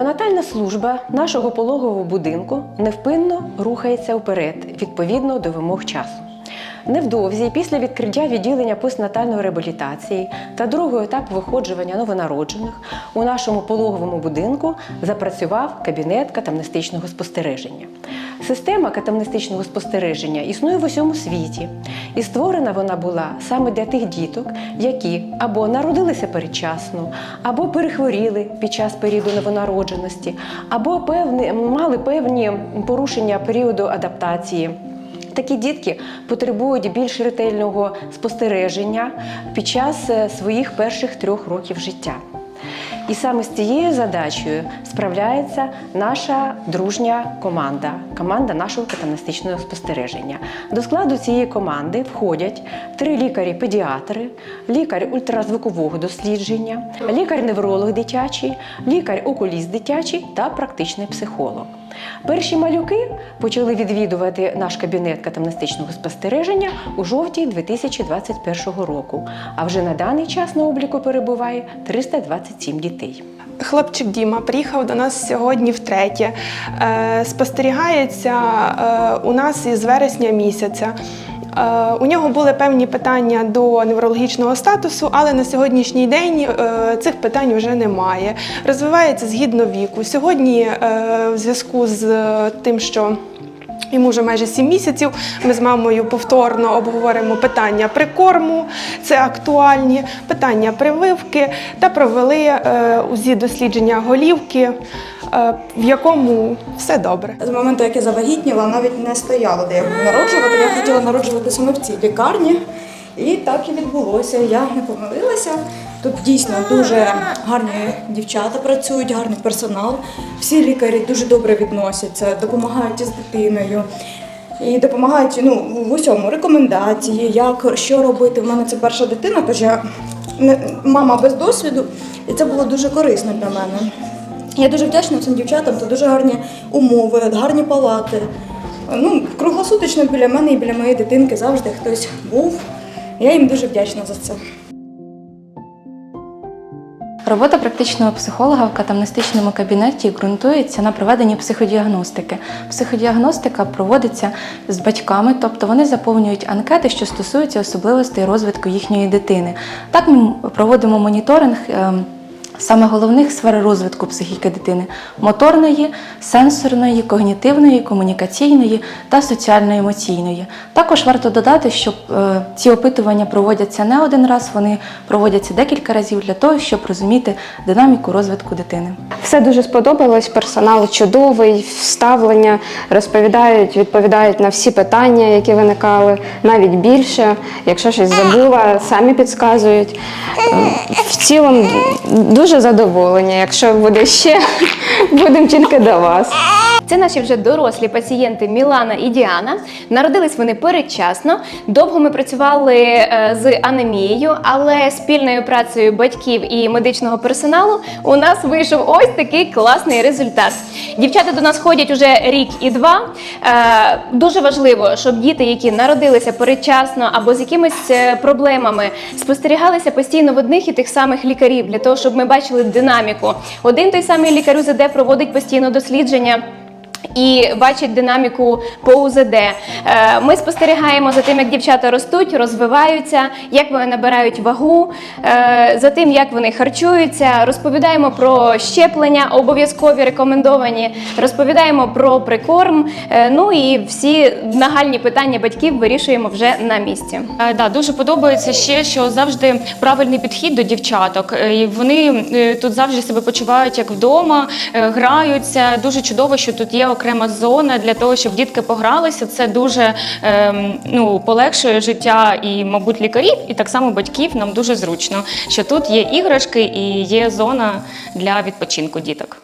Натальна служба нашого пологового будинку невпинно рухається вперед відповідно до вимог часу. Невдовзі, після відкриття відділення постнатальної реабілітації та другого етапу виходжування новонароджених, у нашому пологовому будинку запрацював кабінет катамнестичного спостереження. Система катамнестичного спостереження існує в усьому світі, і створена вона була саме для тих діток, які або народилися передчасно, або перехворіли під час періоду новонародженості, або певні, мали певні порушення періоду адаптації. Такі дітки потребують більш ретельного спостереження під час е, своїх перших трьох років життя. І саме з цією задачею справляється наша дружня команда, команда нашого катамнестичного спостереження. До складу цієї команди входять три лікарі-педіатри, лікар ультразвукового дослідження, лікар-невролог дитячий, лікар-окуліст дитячий та практичний психолог. Перші малюки почали відвідувати наш кабінет катамнестичного спостереження у жовтні 2021 року. А вже на даний час на обліку перебуває 327 дітей. Хлопчик Діма приїхав до нас сьогодні втретє. Е, Спостерігається е, у нас із вересня місяця. Е, У нього були певні питання до неврологічного статусу, але на сьогоднішній день е, цих питань вже немає. Розвивається згідно віку. Сьогодні, е, в зв'язку з тим, що Йому вже майже 7 місяців. Ми з мамою повторно обговоримо питання прикорму, це актуальні, питання прививки та провели е, УЗІ дослідження голівки, е, в якому все добре. З моменту, як я завагітніла, навіть не стояла, де я буду народжувати. Я хотіла народжувати саме в цій лікарні. І так і відбулося. Я не помилилася. Тут дійсно дуже гарні дівчата працюють, гарний персонал. Всі лікарі дуже добре відносяться, допомагають із дитиною. І допомагають ну, в усьому рекомендації, як що робити. У мене це перша дитина, тож я мама без досвіду, і це було дуже корисно для мене. Я дуже вдячна цим дівчатам, це дуже гарні умови, гарні палати. Ну, круглосуточно біля мене і біля моєї дитинки завжди хтось був. Я їм дуже вдячна за це. Робота практичного психолога в катамнестичному кабінеті ґрунтується на проведенні психодіагностики. Психодіагностика проводиться з батьками, тобто вони заповнюють анкети, що стосуються особливостей розвитку їхньої дитини. Так ми проводимо моніторинг. Саме головних сфер розвитку психіки дитини моторної, сенсорної, когнітивної, комунікаційної та соціально-емоційної. Також варто додати, що е, ці опитування проводяться не один раз, вони проводяться декілька разів для того, щоб розуміти динаміку розвитку дитини. Все дуже сподобалось. Персонал чудовий, вставлення розповідають, відповідають на всі питання, які виникали, навіть більше. Якщо щось забула, самі підказують. Е, В цілому дуже задоволення. Якщо буде ще, будемо тільки до вас. Це наші вже дорослі пацієнти Мілана і Діана. Народились вони передчасно. Довго ми працювали е, з анемією, але спільною працею батьків і медичного персоналу у нас вийшов ось такий класний результат. Дівчата до нас ходять уже рік і два. Е, Дуже важливо, щоб діти, які народилися передчасно або з якимись е, проблемами, спостерігалися постійно в одних і тих самих лікарів, для того, щоб ми бачили динаміку. Один той самий лікар УЗД проводить постійно дослідження. І бачить динаміку по УЗД. Е, Ми спостерігаємо за тим, як дівчата ростуть, розвиваються, як вони набирають вагу, е, за тим, як вони харчуються. Розповідаємо про щеплення, обов'язкові рекомендовані. Розповідаємо про прикорм. е, Ну і всі нагальні питання батьків вирішуємо вже на місці. Да, дуже подобається ще, що завжди правильний підхід до дівчаток. Вони тут завжди себе почувають як вдома, граються. Дуже чудово, що тут є окрема зона для того, щоб дітки погралися. Це дуже ем, ну, полегшує життя і, мабуть, лікарів, і так само батьків. Нам дуже зручно, що тут є іграшки і є зона для відпочинку діток.